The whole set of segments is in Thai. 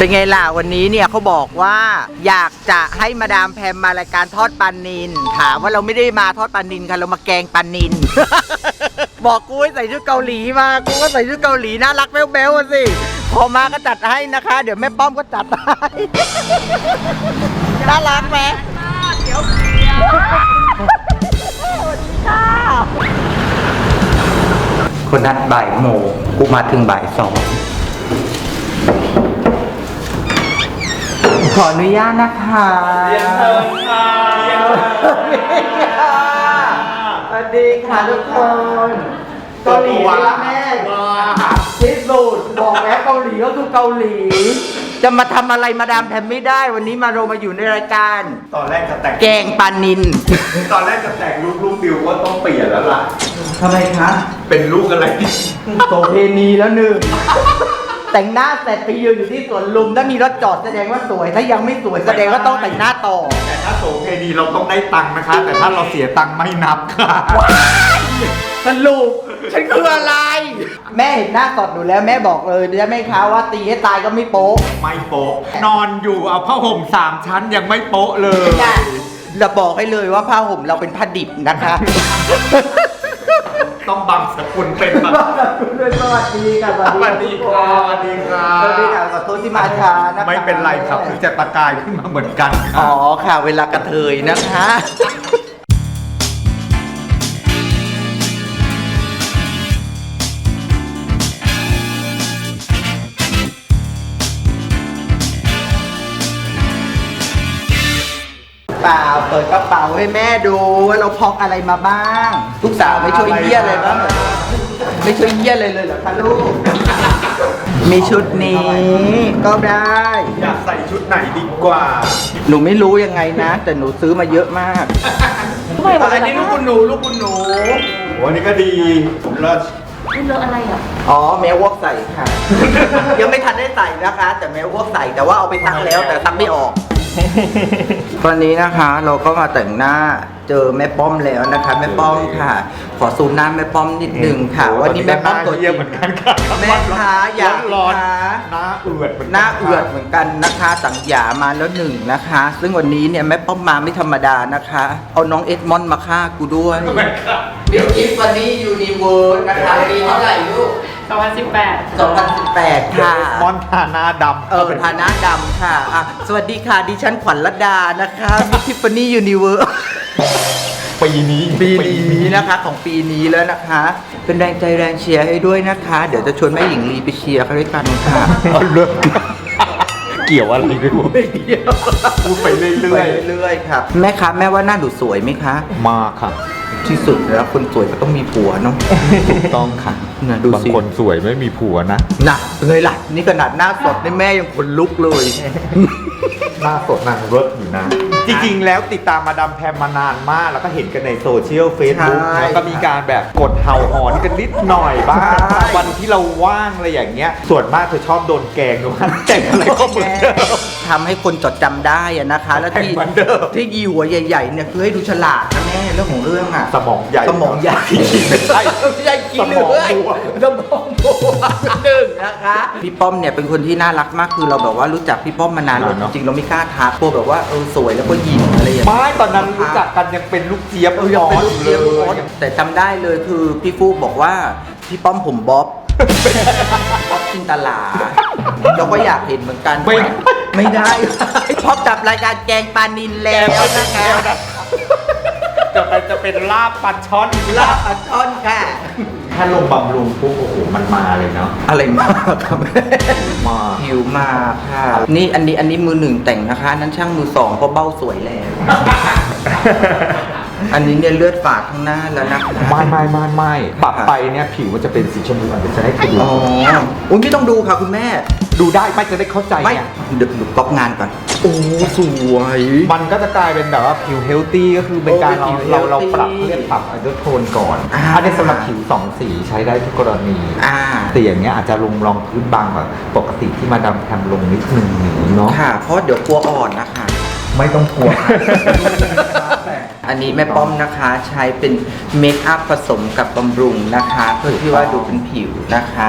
เป็นไงล่ะวันนี้เนี่ยเขาบอกว่า อยากจะให้มาดามแพมมารายการทอดปลานิน ถามว่าเราไม่ได้มาทอดปลานินค่ะเรามาแกงปลานิน บอกกูให้ใส่ชุดเกาหลีมากูก็ใส่ชุดเกาหลีน่ารักแบ๊วๆอะสิพอมาก็จัดให้นะคะ เดี๋ยวแม่ป้อมก็จัดให้น่ารักไหมเดี๋ยวคนนัดบ่ายโมงกูมาถึงบ่ายสอง ขออนุญาตนะคะเรียนเชิญค่ะเรียนเชิญค่ะสวัสดีค่ะทุกคนเกาหลีนะแม่ที่สุดบอกแล้วเกาหลีก็คือเกาหลี จะมาทำอะไรมาดามแพมไม่ได้ วันนี้มาเรามาอยู่ในรายการ ตอนแรกจะแต่งแกงปลานิน ตอนแรกจะแต่งลูกลูกฟิวว่าต้องเปลี่ยนแล้วล่ะทำไมคะ เป็นลูกอะไรโสเพณีแล้วหนึ่ง แต่งหน้าเสร็จไปยืนอยู่ที่สวนลุมถ้ามีรถจอดแสดงว่าสวย ถ้ายังไม่สวยแสดงว่าต้องแต่งหน้าต่อ แต่ถ้าโสเพณีเราต้องได้ตังค์นะคะ แต่ถ้าเราเสียตังค์ไม่นับค่ะสรุปฉันคืออะไร แม่เห็นหน้าสดหนูแล้วแม่บอกเลยได้ไหมคะว่าตีให้ตายก็ไม่โป๊ะไม่โป๊ะนอนอยู่เอาผ้าห่มสามชั้นยังไม่โป๊ะเลยจ้ะเราบอกให้เลยว่าผ้าห่มเราเป็นผ้าดิบนะคะ ต้องบังสกุลเป็นแบบสวัสดีค่ะสวัสดีค่ะสวัสดีค่ะ สวัสดีค่ะขอโทษที่มาช้านะคะไม่เป็นไรครับคือจะตะกายขึ้นมาเหมือนกันอ๋อค่ะ เวลากระเทยนะคะ เปล่า เปิดกระเป๋าให้แม่ดูว่าเราพกอะไรมาบ้าง ลูกสาวไม่ช่วยเยี่ยอะไรบ้างเหรอไม่ช่วยเยี่ยอะไรเลยเหรอคะลูก มีชุดนี้ก็ได้ อยากใส่ชุดไหนดีกว่าหนูไม่รู้ยังไงนะ แต่หนูซื้อมาเยอะมาก ทำไมวะอันนี้ลูกคุณหนูลูกคุณหนูวันนี้ก็ดีเลิศมันเลอะอะไรอะอ๋อแมววอกใส่ค่ะ ยังไม่ทันได้ใส่นะคะ แต่แมววอกใส่แต่ว่าเอาไปซักแล้วแต่ซักไม่ออก ตอนนี้นะคะเราก็มาแต่งหน้าเจอแม่ป้อมแล้วนะคะแม่ป้อมค่ะ ขอซูมหน้าแม่ป้อมนิดนึงค่ะวันนี้แม่ป้อมตัวจเยี่ริยมงเหมือนกันค่ะแม่ค้าอยากร้อนค้าหน้าเอือดเหมือนกัหน้าเอือดเหมือนกันนะคะ สังหยามาแล้วหนึ่งนะคะ ซึ่งวันนี้เนี่ยแม่ป้อมมาไม่ธรรมดานะคะ เอาน้องเอ็ดมอนด์มาฆ่ากูด้วยเดี๋ยวกิฟวันนี้ยูนิเวิร์สนะคะปีเท่าไหร่ลูก 2018 2018 ค่ะมอนทาหน้าดำเออฐานะดำค่ะอะ สวัสดีค่ะ ดิฉันขวัญรัตดานะคะมิทิฟฟานี่ยูนิเวิร์สปีนี้ปีนี้นะคะของปีนี้แล้วนะคะ เป็นแรงใจแรงเชียร์ให้ด้วยนะคะ เดี๋ยวจะชวนแม่หญิงลีไปเชียร์เขาด้วยกันค่ะเอาเลิกเกี่ยวอะไรด้วยวะไม่เกี่ยวพูดไปเรื่ไปอยเรื่อยๆครับแม่คะแม่ว่าหน้าหนูสวยไหมคะๆมาค่ะ ที่สุดแล้วคนสวยก็ต้องมีผัวเนาะ ถูกต้องค่ะน่ะดูสิ บางคนสวยไม่มีผัวนะน่ะเลยล่ะ นี่ขนาดหน้าสดนี่แม่ยังขนลุกเลย หน้าสดนางรถอยู่นะ จริงๆ แล้วติดตามมาดามแพมมานานมาก แล้วก็เห็นกันในโซเชียลเฟซบุ๊กใช่แล้วก็มีการแบบกดเห่าหอนกันนิดหน่อยบ้าง ใช่ วันที่เราว่างอะไรอย่างเงี้ย ส่วนมากเธอชอบโดนแกล้งด้วยแต่งอะไรก็เหมือนเดิม ทำให้คนจดจำได้อะนะคะ แล้วที่เหมือนเดิม ที่ยีหัวใหญ่ๆเนี่ยคือให้ดูฉลาดนะแม่เรื่องของเรื่องอะสมองใหญ่สมองใหญ่ไม่ใช่ไม่ใช่กินสมองเลยบวมสมองบวมหนึ่งนะคะ พี่ป้อมเนี่ยเป็นคนที่น่ารักมากคือเราแบบว่ารู้จักพี่ป้อมมานานแล้วจริงๆเราไม่กล้าทักพวกแบบว่าเออสวยแล้วก็ยิ้มอะไรอย่างเงี้ย ไม่ตอนนั้นรู้จักกันยังเป็นลูกเจี๊ยบเออยังเป็นลูกเจี๊ยบอลูกอโอ๊ตแต่จำได้เลยคือพี่ฟูกบอกว่าพี่ป้อมผมบ๊อบ บ๊อบจินตลาเราก็อยากเห็นเหมือนกัน ไม่ไม่ได้ พบกับรายการแกงปลานินแล้วนะคะจะไปจะเป็นลาบปัดช้อนลาบปลาช่อนค่ะ ถ้าลงบำรุงปุ๊บโอ้โหมันมาเลยเนาะอะไรมากครับมาผิวมากค่ะ นี่อันนี้อันนี้มือหนึ่งแต่งนะคะนั้นช่างมือสองเพราะเบ้าสวยแล้ว อันนี้เนี่ยเลือดฝาดข้างหน้าแล้วนะไม่ไม่ไม่ไม่ปรับไปเนี่ยผิวมันจะเป็นสีชมพูอาจจะให้คุณดูอ๋ออุ้ยไม่ต้องดูค่ะคุณแม่ ดูได้ไม่จะได้เข้าใจไม่เดี๋ยวหนูก๊อปงานก่อน โอ้สวย มันก็จะกลายเป็นแบบว่าผิวเฮลตี้ก็คือเป็นการเราเราเราปรับเขาเรียกปรับอันเดอร์โทนก่อนอันนี้สำหรับผิวสองสีใช้ได้ทุกกรณีอ่าแต่อย่างเงี้ยอาจจะลงรองพื้นบางกว่าปกติที่มาดามแพมลงนิดนึงอย่างเนาะค่ะเพราะเดี๋ยวกลัวอ่อนนะคะ ไม่ต้องกลัวอันนี้แม่ป้อมนะคะใช้เป็นเมคอัพผสมกับบำรุงนะคะ เพื่อที่ว่าดูเป็นผิวนะคะ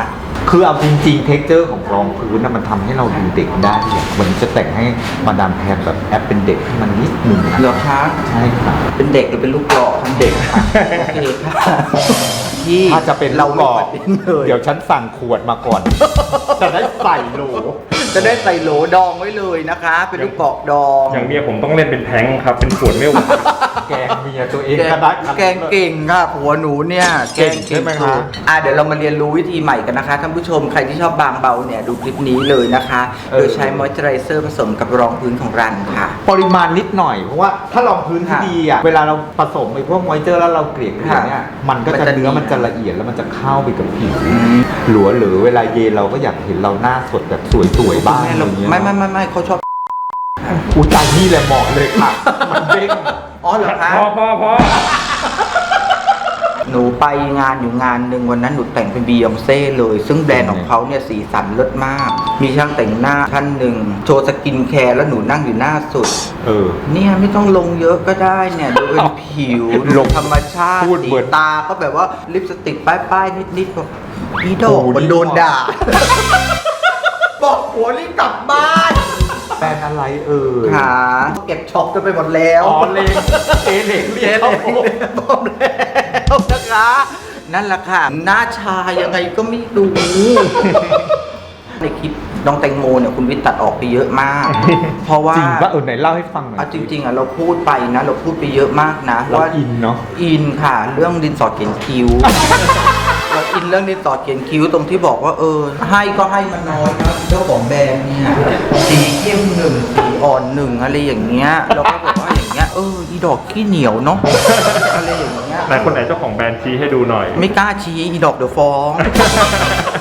คือเอาจริงๆ เท็กเจอร์ของรองพื้นนะมันทำให้เราดูเด็กได้เนี่ยวันนี้จะแต่งให้มาดามแพมแบบแอปเป็นเด็กให้มันนิดหนึ่งนะเหรอคะ ใช่ค่ะ เป็นเด็กหรือเป็นลูกหลอกทั้งเด็กค่ะโอเคค่ะที่ถ้าจะเป็นเราเราไม่บอกปฏิเสธเลย เดี๋ยวฉันสั่งขวดมาก่อน จะได้ใส่โหล จะได้ใส่โหลดองไว้เลยนะคะ เป็นลูกกอกดอง อย่างเมียผมต้องเล่นเป็นแท้งครับ เป็นขวดไม่ไหวแกงเมียตัวเองแกก็งได้แกงเก่งค่ะผัวหนูเนี่ยเก่งใช่ไหมคะสุดอะเดี๋ยวเรามาเรียนรู้วิธีใหม่กันนะคะท่านผู้ชมใครที่ชอบบางเบาเนี่ยดูคลิปนี้เลยนะคะ โดยใช้มอยเจอไรเซอร์ผสมกับรองพื้นของรันค่ะ ปริมาณนิดหน่อยเพราะว่าถ้ารองพื้นที่ค่ะดีอะเวลาเราผสมไอ้พวกมอยเจอร์แล้วเราเกลี่ยเกลี่ยเนี่ยค่ะมันก็มันจะจะเนื้อดีมันจะละเอียดแล้วมันจะเข้าไปกับผิวหลัวหรือเวลาเย็นเราก็อยากเห็นเราหน้าสดแบบสวยๆบ้างไม่อะไรเราเงี้ยไม่ไม่ไม่ไม่เขาชอบอุยตายนี่แหละเหมาะเลยค่ะ มันเด้งอ๋อเหรอคะพอพอพอหนูไปงานอยู่งานหนึ่งวันนั้นหนูแต่งเป็นบียองเซ่เลย ซึ่งแบรนด์ของเขาเนี่ยสีสันเลิศมาก มีช่างแต่งหน้าท่านหนึ่งโชว์สกินแคร์แล้วหนูนั่งอยู่หน้าสุด เออ เนี่ยไม่ต้องลงเยอะก็ได้เนี่ย ดูเป็นผิวลงธรรมชาติพูดสีเหมือนตาก็แบบว่าลิปสติกป้ายๆนิดๆบอกอีดอกโอ้โหมันโดนด่า บอกผัวรีบกลับบ้าน แบรนด์อะไรเอ่ยขาเก็บช็อปกันไปหมดแล้วอ๋อเลงเอเลงเรียกเจ๊เขาเลยบอกแล้วนะคะ นั่นแหละค่ะ หน้าชายังไงก็ไม่รู้ในคลิป น้องแตงโมเนี่ยคุณวิทย์ตัดออกไปเยอะมาก เพราะว่าจริงปะเออไหนเล่าให้ฟังหน่อย เอาจริงๆอะเราพูดไปนะ เราพูดไปเยอะมากนะเราอินเนาะอินค่ะ เรื่องดินสอเขียนคิ้ว เราอินเรื่องดินสอเขียนคิ้วตรงที่บอกว่าเออ ให้ก็ให้มันน้อยนะเจ้าของแบรนด์เนี่ยสีเข้มหนึ่งสีอ่อนหนึ่งอะไรอย่างเงี้ยเราก็บอกว่าอย่างเงี้ยเอออีดอกขี้เหนียวเนาะอะไรอย่างเงี้ย ไหนคนไหนเจ้าของแบรนด์ชี้ให้ดูหน่อย ไม่กล้าชี้อีดอกเดี๋ยวฟ้อง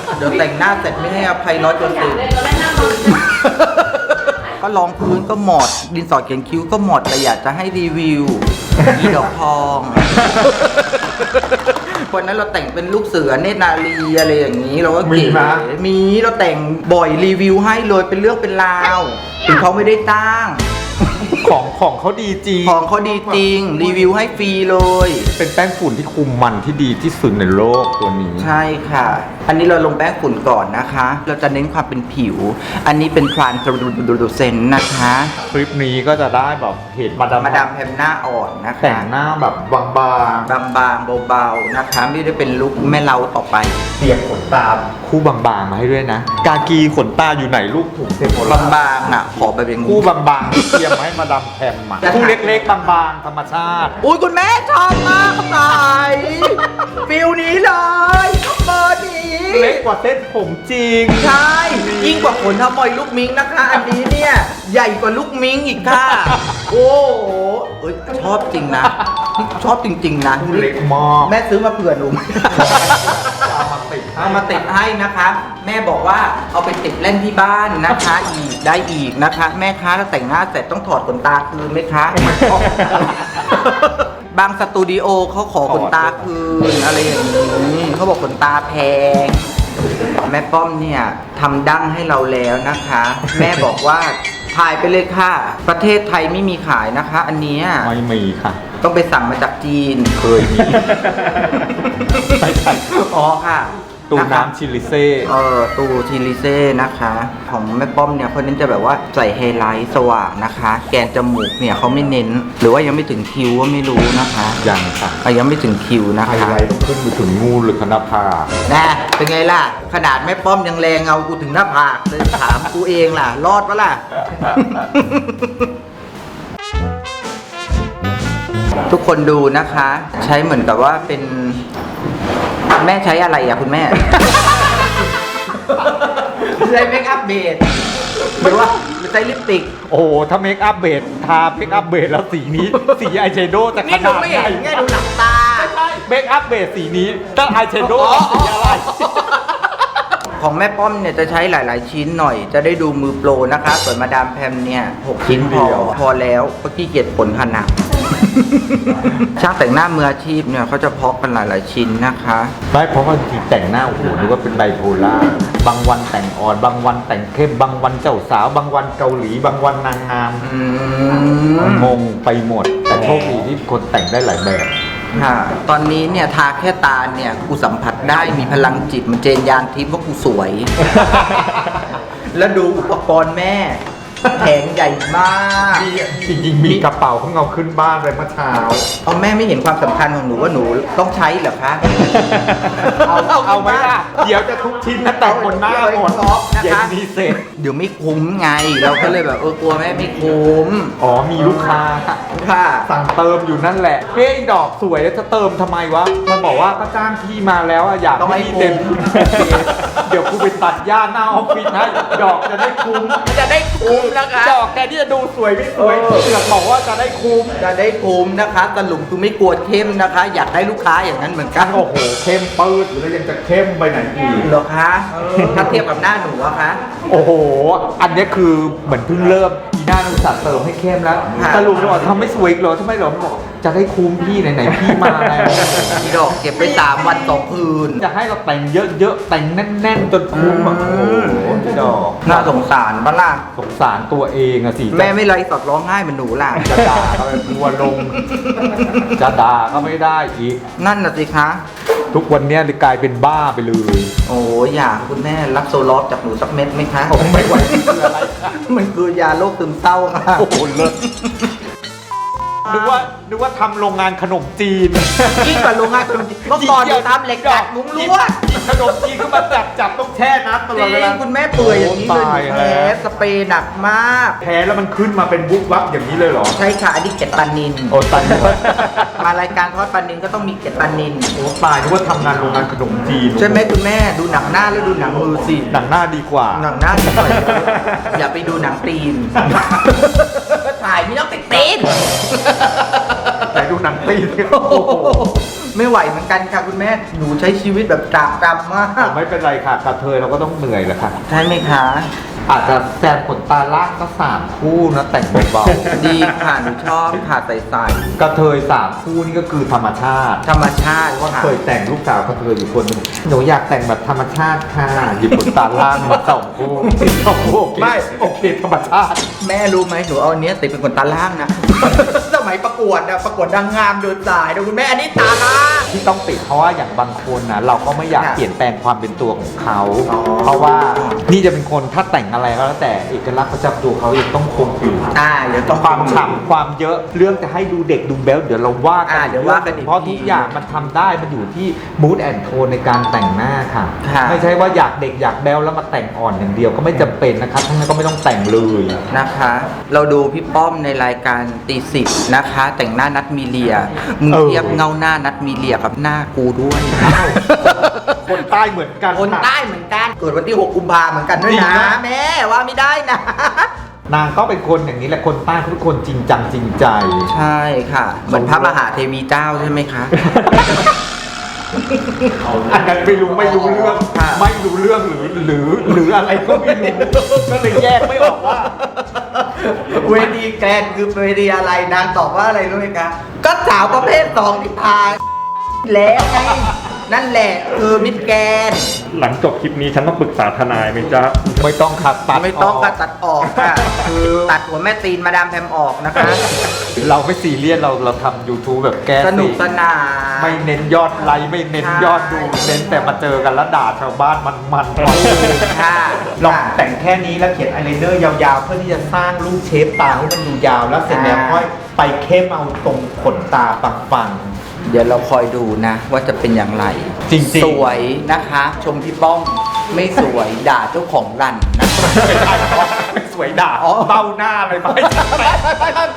เดี๋ยวแต่งหน้าเสร็จไม่ให้อภัยร้อยเปอร์เซ็นต์ก็รองพื้นก็หมด ดินสอเขียนคิ้วก็หมดแต่อยากจะให้รีวิวอีดอกทองวันนั้นเราแต่งเป็นลูกเสือเนตรนารีอะไรอย่างนี้เราก็มีเก๋ไหมมีเราแต่งบ่อยรีวิวให้เลยเป็นเรื่องเป็นราวถึงเขาไม่ได้จ้าง ของของเขาดีจริงของเขาดีจริง รีวิวให้ฟรีเลย เป็นแป้งฝุ่นที่คุมมันที่ดีที่สุดในโลกตัวนี้ ใช่ค่ะ อันนี้เราลงแป้งฝุ่นก่อนนะคะ เราจะเน้นความเป็นผิว อันนี้เป็นพรานดูเซนนะคะคลิปนี้ก็จะได้แบบเห็นมาดามมาดามแพมหน้าอ่อนนะคะแต่งหน้าแบบบางบางๆเบาๆนะคะ ไม่ได้เป็นลุคแม่เราต่อไปๆเตรียมขนตาคู่บางๆมาให้ด้วยนะ กากีขนตาอยู่ไหนลูกถุงเซโฟบางๆอะขอไปเป็นคู่บางๆที่เตรียมมาให้มาดามแพมมาคู่เล็กๆบางๆ ธรรมชาติ อุ้ยคุณแม่ชอบมากสายฟิลนี้เลยเบอร์นี้เล็กกว่าเส้นผมจริง ใช่ ยิ่งกว่าขนทำมอยลูกมิงนะคะ อันนี้เนี่ย ใหญ่กว่าลูกมิงอีกค่ะ โอ้โหเอ้ยชอบจริงนะ ชอบจริง ๆ นะ เล็กมากแม่ซื้อมาเผื่อหนู เอามาติดเอามาติดให้นะคะ แม่บอกว่าเอาไปติดเล่นที่บ้านนะคะอีกได้อีกนะคะ แม่คะถ้าแต่งหน้าเสร็จต้องถอดขนตาคืนไหมคะ บางสตูดิโอเขาขอขนตาคืนอะไรอย่างนี้เขาบอกขนตาแพง แม่ป้อมเนี่ยทำดั้งให้เราแล้วนะคะ แม่บอกว่าถ่ายไปเลยค่ะ ประเทศไทยไม่มีขายนะคะ อันเนี้ยไม่มีค่ะ ต้องไปสั่งมาจากจีนเคยมีไม่ใช่อ๋อค่ะ ตูะคะ น้ำชิลิเซ่ เออตูทีลิเซ่นะคะ ของแม่ป้อมเนี่ยเขาเน้นจะแบบว่าใส่ไฮไลท์สว่างนะคะ แกนจมูกเนี่ยเขาไม่เน้น หรือว่ายังไม่ถึงคิ้วก็ไม่รู้นะคะยังค่ะอะยังไม่ถึงคิ้วนะไฮคะไลท์ต้องขึ้นไปถึงงูหรือคณภาแน่เป็นไงล่ะ ขนาดแม่ป้อมยังแรงเอากูถึงหน้าผากเลยถามกูเองล่ะ รอดปะล่ะ ทุกคนดูนะคะ ใช้เหมือนกับว่าเป็น แม่ใช้อะไรอะคุณแม่ ใช้เมคอัพเบสหรือว่าหรือใช้ลิปสติก โอ้โหถ้าเมคอัพเบสทาเมคอัพเบสแล้วสีนี้ สีอายแชโดว์จะขนี่ดูนาดไม่ไหนเห็นไงดูหลับตา เมคอัพเบสสีนี้ถ้าอายแชโดว์อ๋อ สีอะไร ของแม่ป้อมเนี่ยจะใช้หลาย ๆ ชิ้นหน่อย จะได้ดูมือโปรนะคะ ส่วนมาดามแพมเนี่ยหกชิ้นพอพอแล้วเพราะขี้เกียจผลขนาด ช่างแต่งหน้ามืออาชีพเนี่ยเขาจะเพาะกันหลาย ๆ ชิ้นนะคะ ไม่เพราะว่าจริงๆแต่งหน้าโอ้โหนึกว่าเป็นไบโพล่าบางวันแต่งอ่อนบางวันแต่งเข้มบางวันเจ้าสาว บางวันเกาหลี บางวันนางงามอืมงงไปหมด แต่โชคดีที่คนแต่งได้หลายแบบ ค่ะ ตอนนี้เนี่ยทาแค่ตาเนี่ยกูสัมผัสได้มีพลังจิตมันเจนยานทิพย์ว่ากูสวย แล้วดูอุปกรณ์แม่ แผงใหญ่มากจริงๆมีกระเป๋าของเราขึ้นบ้านเลยเมื่อเช้า เอาแม่ไม่เห็นความสำคัญของหนูว่าหนูต้องใช้เหรอคะ เอาเอาไหมล่ะ เดี๋ยวจะทุกชิ้นนะแต่งบนหน้าหมดนะเย็นคะนี้เสร็จ เดี๋ยวไม่คุ้มไง เราก็เลยแบบเออกลัวแม่ไม่คุ้มอ๋อมีลูกค้า ค่ะ สั่งเติมอยู่นั่นแหละเฮ้ยดอกสวยแล้วจะเติมทำไมวะ มันบอกว่าก็จ้างพี่มาแล้วอะอยากต้องให้พี่เต็มคุ้ม เดี๋ยวกูไปตัดหญ้าหน้าออฟฟิศให้ดอกจะได้คุ้ม จะได้คุ้มนะคะดอกแกที่จะดูสวยไม่สวยเออ เสือกบอกว่าจะได้คุ้ม จะได้คุ้มนะคะสรุปคือไม่กลัวเข้มนะคะ อยากได้ลูกค้าอย่างนั้นเหมือนกันโอ้โหเข้มปืดหรือยังจะเข้มไปไหนอีกเหรอคะถ้าเทียบกับหน้าหนูอะคะ โอ้โห อันเนี้ยคือเหมือนเพิ่งเริ่มอีน่านุสัตว์เติมให้เข้มแล้วค่ะสรุปแล้วบอกทำไม่สวยอีกเหรอทำไมเหรอมันบอก จะได้คุ้มพี่ไหนๆพี่มาแล้วอีดอกเก็บไปสามวันสองคืนจะให้เราแต่งเยอะๆแต่งแน่นๆจนคุ้มอะอืโอ้มโหพี่ดอกน่าสงสารปะล่ะสงสารตัวเองอะสิแม่ไม่ไรสอดร้องไห้เหมือนหนูล่ะจะด่าก็ไปทัวร์ลง จะด่าก็ไม่ได้อีก นั่นน่ะสิคะทุกวันเนี้ยเลยกลายเป็นบ้าไปเลย โอ้อยากคุณแม่รับโซลอฟจากหนูสักเม็ดไหมคะผมไม่ไหวคืออะไรคะมันคือยาโรคซึมเศร้าค่ะโอ้โหเลิศ นึกว่านึกว่าทำโรงงานขนมจีน ยิ่งกว่าโรงงานขนมจีนเมื่อก่อนหนูทำเหล็กดัดมุ้งลวดกินขนมจีนขึ้นมาจับจับต้องแช่น้ำตจลอดเวริลางคุณแม่เปื่อยอย่างนี้เลยโอ้ตายหนูแพ้แล้วสเปรย์หนักมาก แพ้แล้วมันขึ้นมาเป็นบุ๊กวับอย่างนี้เลยเหรอ ใช่ค่ะอันนี้เกล็ดปลานินโอ้ตายแล้วมารายการทอดปลานินก็ต้องมีเกล็ดปลานินโอ้ตายนึกว่าทำงานโรงงานขนมจีนใช่ไหมคุณแม่ดูหนังหน้าแล้วดูหนังมือสิหนังหน้าดีกว่า หนังหน้าดีกว่าอย่าไปดูหนังตีนถ่ายไม่ต้องติดตีนแต่ดูหนังตีนโอ้โหไม่ไหวเหมือนกันค่ะคุณแม่หนูใช้ชีวิตแบบตรากตรำมาก ไม่เป็นไรค่ะกระเทยเราก็ต้องเหนื่อยแหละค่ะ ใช่ไหมคะ อาจจะแซมขนตาล่างก็สามคู่นะแต่งเบาดีค่ะหนูชอบค่ะใส่ใส่ๆกระเทยสามคู่นี่ก็คือธรรมชาติธรรมชาติว่าค่ะเคยแต่งลูกสาวกระเทยอยู่คนหนึงหนูอยากแต่งแบบธรรมชาติค่ะหยิบขนตาล่างมาสองคู่สองคู่โอเคไม่โอเคธรรมชาติ แม่รู้ไหมหนูเอาอันเนี้ยติดเป็นขนตาล่างนะ สมัยประกวดนะประกวดนางงามเดินสายนะคุณแม่อันนี้ตาล่าง ที่ต้องติดเพราะว่าอย่างบางคนนะเราก็ไม่อยากค่ะเปลี่ยนแปลงความเป็นตัวของเขา อ๋อ เพราะว่านี่จะเป็นคนถ้าแต่งอะไรก็แล้วแต่เอกลักษณ์ประจำตัวเขายังต้องคงอยู่อ่าเดี๋ยวต้อง ความฉ่ำความเยอะเรื่องจะให้ดูเด็กดูแบ๊วเดี๋ยวเราว่ากัอ่าเดี๋ยวว่ากันอีกเพราะทุกอย่างมันทำได้มันอยู่ที่มูดแอนโทนในการแต่งหน้าค่ะ ค่ะไม่ใช่ว่าอยากเด็กอยากแบ๊วแล้วมาแต่งอ่อนอย่างเดียวก็ไม่จำเป็นนะคะทั้งนั้นก็ไม่ต้องแต่งเลย นะคะ เราดูพี่ป้อมในรายการตีสิบนะคะ แต่งหน้านัดมีเลียมึงเออ เทียบเงาหน้านัดมีเลียกับหน้ากูด้วย คนใต้เหมือนกันคนใต้เหมือนกัน เกิดวันที่ 6 กุมภาเหมือนกันด้วยจริงนะนะ แม่ว่าไม่ได้นะ นางก็เป็นคนอย่างนี้แหละคนใต้เขาเป็นคนจริงจังจริงใจ ใช่ค่ะ เหมือนพระมหาเทวีเจ้าใช่ไหมคะ อันนั้นไม่รู้ไม่รู้เรื่องค่ะไม่รู้เรื่องหรือหรือหรืออะไรก็ไม่รู้ก็เลยแยกไม่ออกว่าเวทีแกรนด์คือเวทีอะไรนางตอบว่าอะไรรู้ไหมคะก็สาวประเภทสองที่พาแล้วไง นั่นแหละคือมิดแกรนด์หลังจบคลิปนี้ฉันต้องปรึกษาทนายไหมจ๊ะ ไม่ต้องขัดตัดไม่ต้องกการตัดออกค่ะ คือตัดหัวแม่ตีนมาดามแพมออกนะคะ เราไม่ซีเรียสเราเราทำ YouTube แบบแก้สนุกสิ่งสนาน ไม่เน้นยอดไลค์ไม่เน้นใช่ยอดดู เน้นแต่มาเจอกันแล้วด่าชาวบ้านมันมันๆค่ะลองแต่งแค่นี้แล้วเขียนอายไลเนอร์ยาวๆ เพื่อที่จะสร้างรูปเชฟตาให้มันดูยาวแล้วเสร็จแล้วค่อยไปเข้มเอาตรงขนตาปัง เดี๋ยวเราคอยดูนะ ว่าจะเป็นอย่างไร จริงๆ สวยนะคะ ชมพี่ป้อง ไม่สวยด่าเจ้าของรันนะคะๆไม่ใช่เพราะไม่สวยด่าอ๋อเบ้าหน้าเลยไหม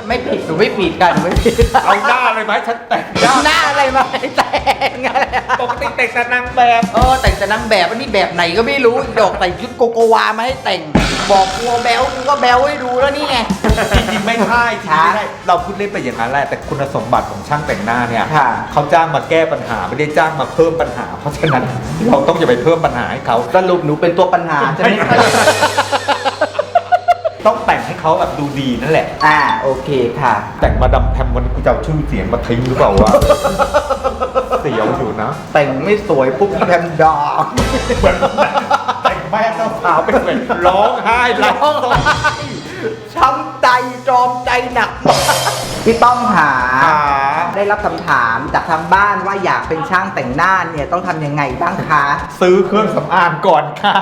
ไม่ผิดหนูไม่ผิดกันหนูไม่ผิดเอาหน้าเลยไหมฉันแต่งหน้าอะไรมาให้แต่งอะไรอะปกติแต่งแต่นางแบบเออแต่งแต่นางแบบอันนี้แบบไหนก็ไม่รู้ดอกใส่ชุดโกโกวามาให้แต่ง บอกกลัวแบลกูก็แบลให้ดูแล้วนี่ไงจริงๆไม่ใช่จริงๆไม่ใช่เราพูดเล่นไปอย่างนั้นแหละแต่คุณสมบัติของช่างแต่งหน้าเนี่ยค่ะเขาจ้างมาแก้ปัญหาไม่ได้จ้างมาเพิ่มปัญหา เพราะฉะนั้นเราต้องอย่าไปเพิ่มปัญหาให้เขาสรุปหนูเป็นตัวปัญหาใช่ไหมคะต้องแต่งให้เขาแบบดูดีนั่นแหละ อ่าโอเคค่ะ แต่งมาดำแพมวันนี้กูจะเอาชื่อเสียงมาทิ้งหรือเปล่าวะ เสียวอยู่นะ แต่งไม่สวยปุ๊บแพมดาเหมือนแต่งแม่เจ้าสาวเป็นเหมือนร้องไห้ไหลร้องไห้ช้ำใจจอมใจหนักมาก พี่ป้อมหาขาได้รับคำถามจากทางบ้านว่าอยากเป็นช่างแต่งหน้าเนี่ยต้องทำยังไงบ้างคะ ซื้อเครื่องสำอางก่อนค่ะ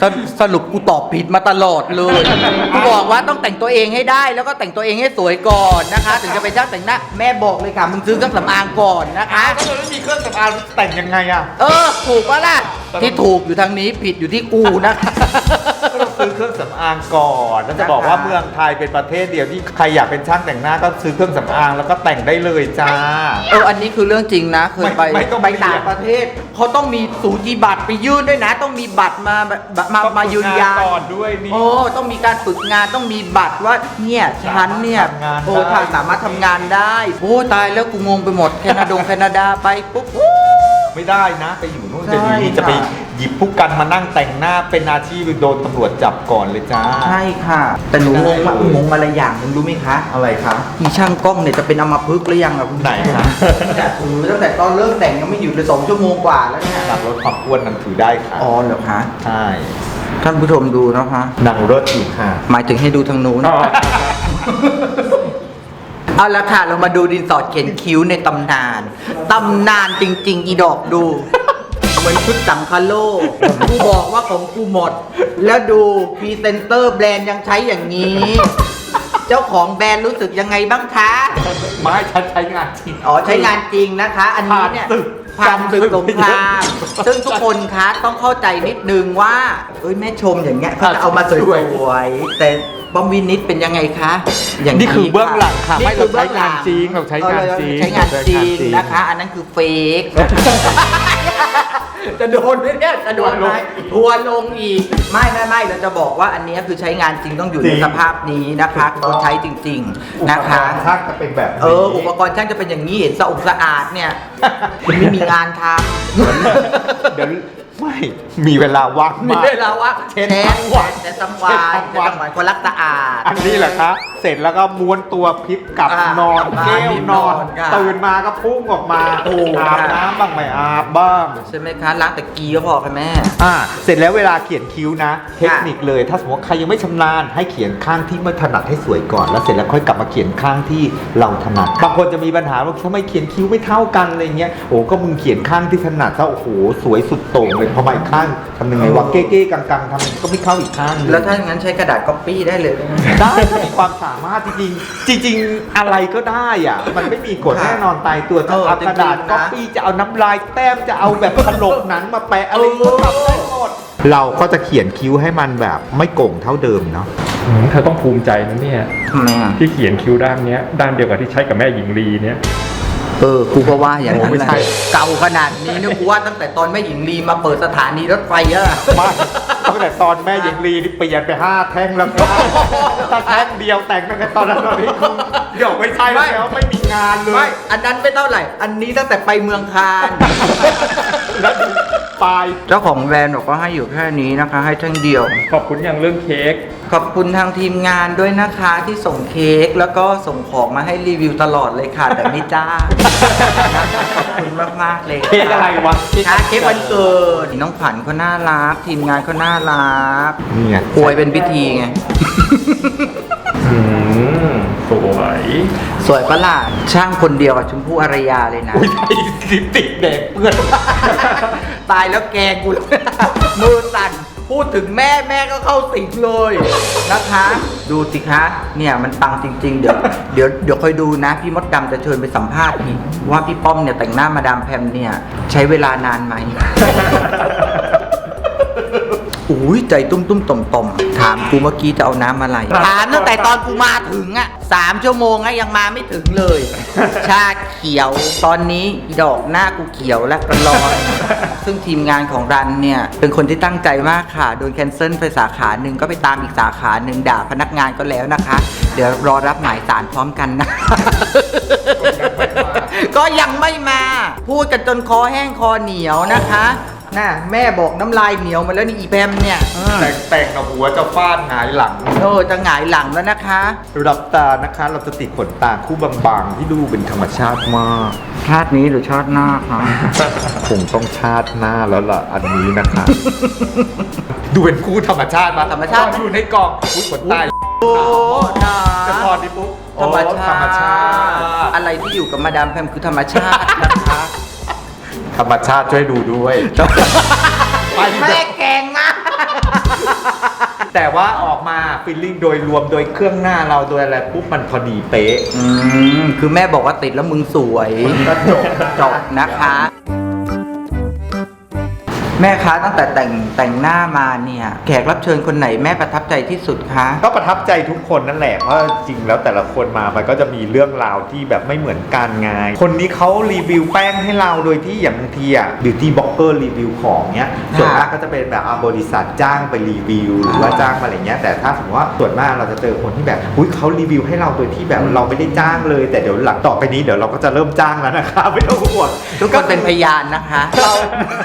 สรุปสรุปกูตอบผิดมาตลอดเลยกูบอกว่าต้องแต่งตัวเองให้ได้ แล้วก็แต่งตัวเองให้สวยก่อนนะคะ ถึงจะเป็นช่างแต่งหน้าแม่บอกเลยค่ะมึงซื้อเครื่องสำอางก่อนนะคะ ถ้าเราไม่มีเครื่องสำอางแต่งยังไงอะ เออ ถูกปะล่ะ ที่ถูกอยู่ทางนี้ผิดอยู่ที่กูนะคะก็ต้อง ซื้อเครื่องสำอางก่อนแล้วจะบอกว่าเมืองไทยเป็นประเทศเดียวที่ใครอยากเป็นช่างแต่งหน้าก็ซื้อเครื่องสำอางแล้วก็แต่งได้เลยจ้า เอออันนี้คือเรื่องจริงนะเคยไปไม่ไม่ต้องไปไปต่างประเทศเขาต้องมีสูจิบัตรไปยื่นด้วยนะ ต้องมีบัตรมาแบบมามายืนยัน ก่อนด้วยนี่ โอ้ต้องมีการฝึกงานต้องมีบัตรว่าเนี่ยฉันเนี่ยทำงานโอ้ได้ ทางสามารถทำงานได้ โอ้ตายแล้วกูงงไปหมดแคนาดงแคนาดาไปปุ๊บโอ้ ไม่ได้นะไปอยู่นู่นใช่จะอยู่นี่จะไปค่ะหยิบผู้กันมานั่งแต่งหน้าเป็นอาชีพโดนตำรวจจับก่อนเลยจ้า ใช่ค่ะ แต่หนูงงมากงงอะไรอย่างหนึงรู้ไหมคะอะไรคะมีช่างกล้องเนี่ยจะเป็นอมพึกษ์หรือยังอะคุณไหนคะเนี่ยถือตั้งแต่ตอนเริ่มแต่งยังไม่อยู่เลยสองชั่วโมงกว่าแล้วเนี่ยหนังลดความอ้วนนังถือได้ค่ะอ๋อเหรอคะใช่ท่านผู้ชมดูนะคะหนังรถอยู่ค่ะ หมายถึงให้ดูทางนู้นอ๋อ เอาละค่ะ เรามาดูดินสอดเขียนคิ้วในตำนาน ตำนานจริง ๆ อีดอกดู เหมือนชุดสังคาโลกกูบอกว่าของกูหมด แล้วดูพรีเซนเตอร์แบรนด์ยังใช้อย่างนี้ เจ้าของแบรนด์รู้สึกยังไงบ้างคะ ไม่ฉันใช้งานจริงอ๋อใช้งานจริงนะคะ อันนี้เนี่ยผ่านศึก ผ่านศึกสงครามซึ่งทุกคนคะต้องเข้าใจนิดนึงว่าเอ้ยแม่ชมอย่างเงี้ยเขาจะเอามาสวยๆแต่บอมวินิดเป็นยังไงคะอย่างนี่คือเบื้องหลังค่ะนี่ไม่คือเราใช้งานจริงเราใช้งานจริงใช้งานจริงนะคะ อันนั้นคือเฟก จะโดนไหมเนี่ยจะโดนไหมทัวร์ลงอีก ไม่ไม่ไม่เราจะบอกว่าอันเนี้ยคือใช้งานจริงต้องอยู่ในสภาพนี้นะคะต้องใช้จริง ๆนะคะ ถ้าจะเป็นแบบนี้ เออ อุปกรณ์ช่างจะเป็นอย่างนี้เห็นสะอาดสะอาดเนี่ยคุณไม่มีงานทเดี๋ยวไม่มีเวลาว่างำมีมาก เวลาว่าเช็ดแชทั้งวันแต่ทั้งวันเช็ดทั้งวันแต่ทั้งวันคนรักสะอาด อันนี้แหละครับ เสร็จแล้วก็ม้วนตัวพลิกกลับอ่านอนอ่าแก้วนอน นอนค่ะตื่นมาก็พุ่งออกมาถูกอาบค่ะ น้ำบ้างไม่อาบบ้าง ใช่ไหมคะล้างแต่กีก็พอค่ะแม่ อ่าเสร็จแล้วเวลาเขียนคิ้วนะ เทคนิคเลย ถ้าสมมติว่าใครยังไม่ชำนาญให้เขียนข้างที่ไม่ถนัดให้สวยก่อน แล้วเสร็จแล้วค่อยกลับมาเขียนข้างที่เราถนัดบางคนจะมีปัญหาว่าทำไมเขียนคิ้วไม่เท่ากันอะไรเงี้ยโอ้ก็มึงเขียนข้างที่ถนัดซะโอ้โหสวยสุดโต่งเลยพอมาอีกข้างทำยังไงวะเก้ๆกังๆทำก็ไม่เข้าอีกข้างหนึ่ง แล้วถ้าอย่างนั้นใช้กระดาษก๊อปปี้ได้เลยได้มีความสามารถจริงๆจริง ๆ อะไรก็ได้อะ มันไม่มีกฎค่ะแน่นอนตายตัวจะเออเอากระดาษจริงๆนะก๊อปปี้จะเอาน้ำลายแต้มจะเอาแบบถลกหนังมาแปะอะไรเออก็ทำได้หมดเราก็จะเขียนคิ้วให้มันแบบไม่โก่งเท่าเดิมเนาะอืมเธอต้องภูมิใจนะเนี่ย ทำไมอะที่เขียนคิ้วด้านเนี้ยด้านเดียวกับที่ใช้กับแม่หญิงลีเนี่ย เออกูก็ว่าอย่างนั้นโอ้ไม่แหละใช่เก่าขนาดนี้เนี่ยกูว่าตั้งแต่ตอนแม่หญิงลีมาเปิดสถานีรถไฟอะไม่ตั้งแต่ตอนแม่หญิงลีนี่เปลี่ยนไปห้าแท่งแล้วก็ถ้าแท่งเดียวแต่งตั้งแต่ตอนนั้นตอนนี้คงเดี๋ยวไม่ใช่แล้วไม่มีงานเลไม่ยอันนั้นไม่เท่าไหร่ อันนี้ตั้งแต่ไปเมืองคานแล้ว ดูปลายเจ้าของแบรนด์บอกว่าให้อยู่แค่นี้นะคะ ให้ทั้งเดียว ขอบคุณอย่างเรื่องเค้ก ขอบคุณทางทีมงานด้วยนะคะที่ส่งเค้กแล้วก็ส่งของมาให้รีวิวตลอดเลยค่ะ แต่ไม่จ้างนะคะขอบคุณมากๆเลยเค้กอะไรวะค่ะเค้กวันเกิดน้องขวัญเขาน่ารัก ทีมงานเขาน่ารักนี่ไงอวยเป็นพิธีไง อืมส วย สวยปะล่ะช่างคนเดียวกับชมพู่อารยาเลยนะ อุ้ยไอ้ลิปติกแดงเปื้อน ตายแล้วแกกู มือสั่น พูดถึงแม่แม่ก็เข้าสิงเลยนะคะ ดูสิคะ เนี่ยมันปังจริง ๆ เดี๋ยวเดี๋ยวเดี๋ยวคอยดูนะ พี่มดดำจะเชิญไปสัมภาษณ์อีกว่าพี่ป้อมเนี่ยแต่งหน้ามาดามแพมเนี่ย ใช้เวลานานไหม อุ้ยใจตุ้มตุ้มต่อมต่อมถามกูเมื่อกี้จะเอาน้ำอะไรถามตั้งแต่ตอนกูมาถึงอะสามชั่วโมงอะยังมาไม่ถึงเลย ชาเขียวตอนนี้อีดอกหน้ากูเขียวและกระลอน ซึ่งทีมงานของรันเนี่ย เป็นคนที่ตั้งใจมากค่ะ โดนแคนเซิลไปสาขาหนึ่งก็ไปตามอีกสาขาหนึ่งด่าพนักงานก็แล้วนะคะ เดี๋ยวรอรับหมายสารพร้อมกันนะก็ยังไม่มา พูดกันจนคอแห้งคอเหนียวนะคะ น่ะแม่บอกน้ำลายเหนียวมาแล้วนี่อีแพมเนี่ยเออแต่งแต่งกับหัวจะฟาดหงายหลังโอ้จะหงายหลังแล้วนะคะรับตานะคะ เราจะติดขนตาคู่บางๆที่ดูเป็นธรรมชาติมาก ชาตินี้หรือชาติหน้าคะคงต้องชาติหน้าแล้วล่ะอันนี้นะคะ ดูเป็นคู่ธรรมชาติมาธรรมชาติอยู่ในกล่องอุ้ยขนตาโอ้นะจะถอดดิปุ๊บธรรมชาธรรมชาติติ อะไรที่อยู่กับมาดามแพมคือธรรมชาตินะคะ ธรรมชาติช่วยดูด้วยไปแม่แกงมาก แต่ว่าออกมาฟีลลิ่งโดยรวมโดยเครื่องหน้าเราโดยอะไรปุ๊บมันพอดีเป๊ะ อืมคือแม่บอกว่าติดแล้วมึงสวยก็จบจบนะคะ แม่คะตั้งแต่แต่งแต่งหน้ามาเนี่ยแขกรับเชิญคนไหนแม่ประทับใจที่สุดคะ ก็ประทับใจทุกคนนั่นแหละเพราะจริงแล้วแต่ละคนมามันก็จะมีเรื่องราวที่แบบไม่เหมือนกันไงคนนี้เขารีวิวแป้งให้เราโดยที่อย่างบางทีอะบิวตี้บล็อกเกอร์รีวิวของเนี้ยส่วนมากก็จะเป็นแบบอะบริษัทจ้างไปรีวิวหรือว่าจ้างมาอะไรเงี้ยแต่ถ้าสมมติว่าส่วนมากเราจะเจอคนที่แบบอุ้ยเขารีวิวให้เราโดยที่แบบเราไม่ได้จ้างเลย แต่เดี๋ยวหลังต่อไปนี้เดี๋ยวเราก็จะเริ่มจ้างแล้วนะคะไม่ต้องห่วงทุกคนเป็นพยานนะคะ เรา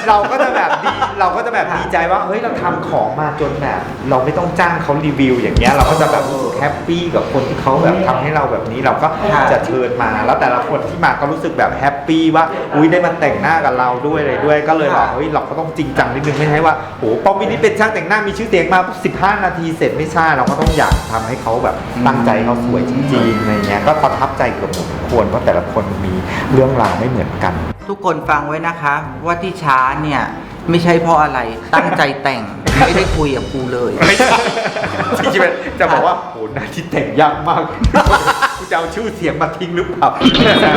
เราก็จะแบบดีเราก็จะแบบดีใจว่าเฮ้ยเราทำของมาจนแบบ เราไม่ต้องจ้างเขารีวิวอย่างเงี้ยเราก็จะแบบรู้สึกแฮปปี้กับคนที่เขาแบบทำให้เราแบบนี้เราก็ค่ะจะเชิญมาแล้วแต่ละคนที่มาก็รู้สึกแบบแฮปปี้ว่าอุ้ยได้มาแต่งหน้ากับเราด้วยอะไรด้วย ก็เลยบอกเฮ้ยเราก็ต้องจริงจังนิดนึงไม่ใช่ว่าโหป้อมมินี่เป็นช่างแต่งหน้ามีชื่อเสียงมา 15 นาทีเสร็จไม่ใช่เราก็ต้องอยากทำให้เขาแบบตั้งใจเขาสวยจริงๆอะไรเงี้ยก็ประทับใจเกับหมดทุกคนเพราะแต่ละคนมีเรื่องราวไม่เหมือนกัน ทุกคนฟังไว้นะคะว่าที่ช้าเนี่ย ไม่ใช่เพราะอะไร ตั้งใจแต่ง ไม่ได้คุยกับกูเลย ไม่ใช่จริงๆจะบอกว่าโหหน้าที่แต่งยากมากกูจะเอาชื่อเสียงมาทิ้งหรือเปล่าไม่ใช่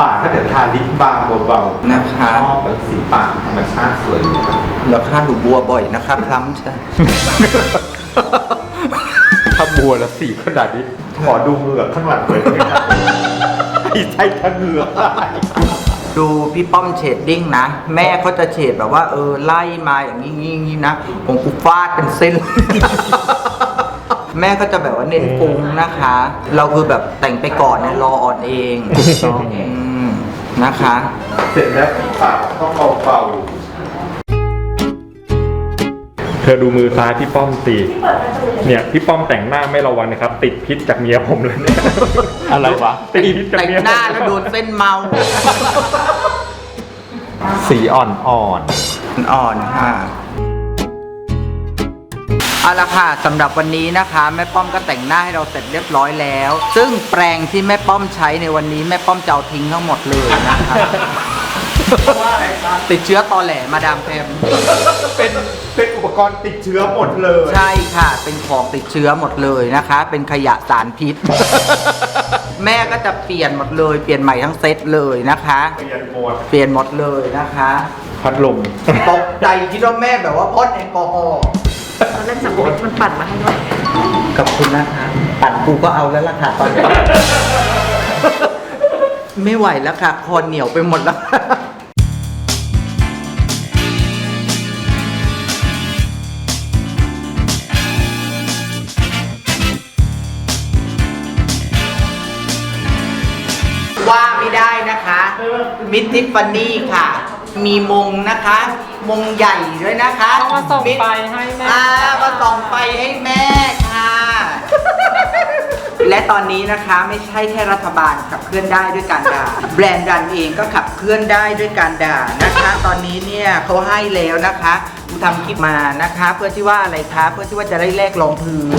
ปากถ้าเกิดทาลิปบางเบาๆนะคะ ชอบแบบสีปากธรรมชาติสวยอยู่ครับแล้วค่าดูบัวบ่อยนะครับพล้ำใช่ ถ้าบัวละสีขนาดนี้ขอดูเหงือกข้างหลังเลยนะครับไอ้ใช่ทั้งเหงือกไดูพี่ป้อมเฉดดิ้งนะ แม่เขาจะเฉดแบบว่าเออไล่มาอย่างนี้งี้งี้นะผมกูฟาดเป็นเส้น แม่ก็จะแบบว่าเน้นฟุ้งนะคะ เราคือแบบแต่งไปก่อนเนี่ยรออ่อนเองต้องอืมนะคะ เสร็จแล้วปากต้องเบาเธอดูมือซ้ายพี่ป้อมตีเนี่ยพี่ป้อมแต่งหน้าไม่ระวังนะครับ ติดพิษจากเมียผมเลยเนี่ยๆอะไรวะ ติดพิษจากแต่งเมียหน้าแล้วโดนเส้นเมาสีอ่อนอ่อนค่ะ เอาละค่ะสำหรับวันนี้นะคะแม่ป้อมก็แต่งหน้าให้เราเสร็จเรียบร้อยแล้ว ซึ่งแปรงที่แม่ป้อมใช้ในวันนี้แม่ป้อมจะเอาทิ้งทั้งหมดเลยนะคะ ติดเชื้อตอแหลมาดามแพมๆเป็นเป็นอุปกรณ์ติดเชื้อหมดเลยใช่ค่ะ เป็นของติดเชื้อหมดเลยนะคะ เป็นขยะสารพิษ แม่ก็จะเปลี่ยนหมดเลยเปลี่ยนใหม่ทั้งเซตเลยนะคะ เปลี่ยนหมดเปลี่ยนหมดเลยนะคะพัดลมตกใจคิดว่าแม่แบบว่าพ่นแอลกอฮอล์ตอนแรกสั่งมันปั่นมาให้ด้วยขอบคุณนะคะปั่นกูก็เอาแล้วล่ะค่ะตอนนี้ไม่ไหวแล้วค่ะ คอเหนียวไปหมดแล้ว มิดทิฟฟานี่ค่ะ มีมงนะคะ มงใหญ่ด้วยนะคะต้องมาส่องมิดไฟให้แม่อ่ามาส่องไฟให้แม่ค่ะ และตอนนี้นะคะไม่ใช่แค่รัฐบาลขับเคลื่อนได้ด้วยการด่า แบรนด์ดันเองก็ขับเคลื่อนได้ด้วยการด่านะคะ ตอนนี้เนี่ยเขาให้แล้วนะคะกู ทำคลิปมานะคะ เพื่อที่ว่าอะไรคะเพื่อที่ว่าจะได้แลกรองพื้น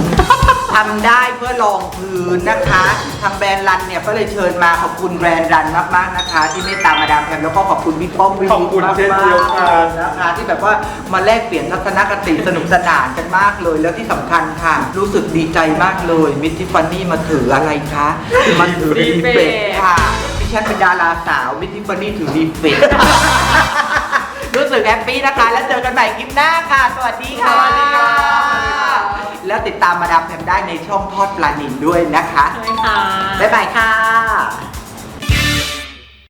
ทำได้เพื่อรองพื้นนะคะทางแบรนด์รันเนี่ยก็เลยเชิญมาขอบคุณแบรนด์รันมากๆนะคะ ที่เมตตามาดามแพมแล้วก็ขอบคุณพี่ป้อมวิขอบคุณมากๆเช่นเดียวกัน นะคะ ที่แบบว่ามาแลกเปลี่ยนทัศนคติสนุกสนานกันมากเลย แล้วที่สำคัญค่ะ รู้สึกดีใจมากเลยมิทิฟานี่มาถืออะไรคะมาถือรีเฟกค่ะดิฉันเป็นดาราสาวมิทิฟานี่ถือรีเฟก รู้สึกแฮปปี้นะคะ แล้วเจอกันใหม่คลิปหน้าค่ะ สวัสดีค่ะ สวัสดีค่ะ แล้วติดตามมาดามแพมได้ในช่องทอดปลานินด้วยนะคะ ใช่ไหมคะบ๊ายบายค่ะ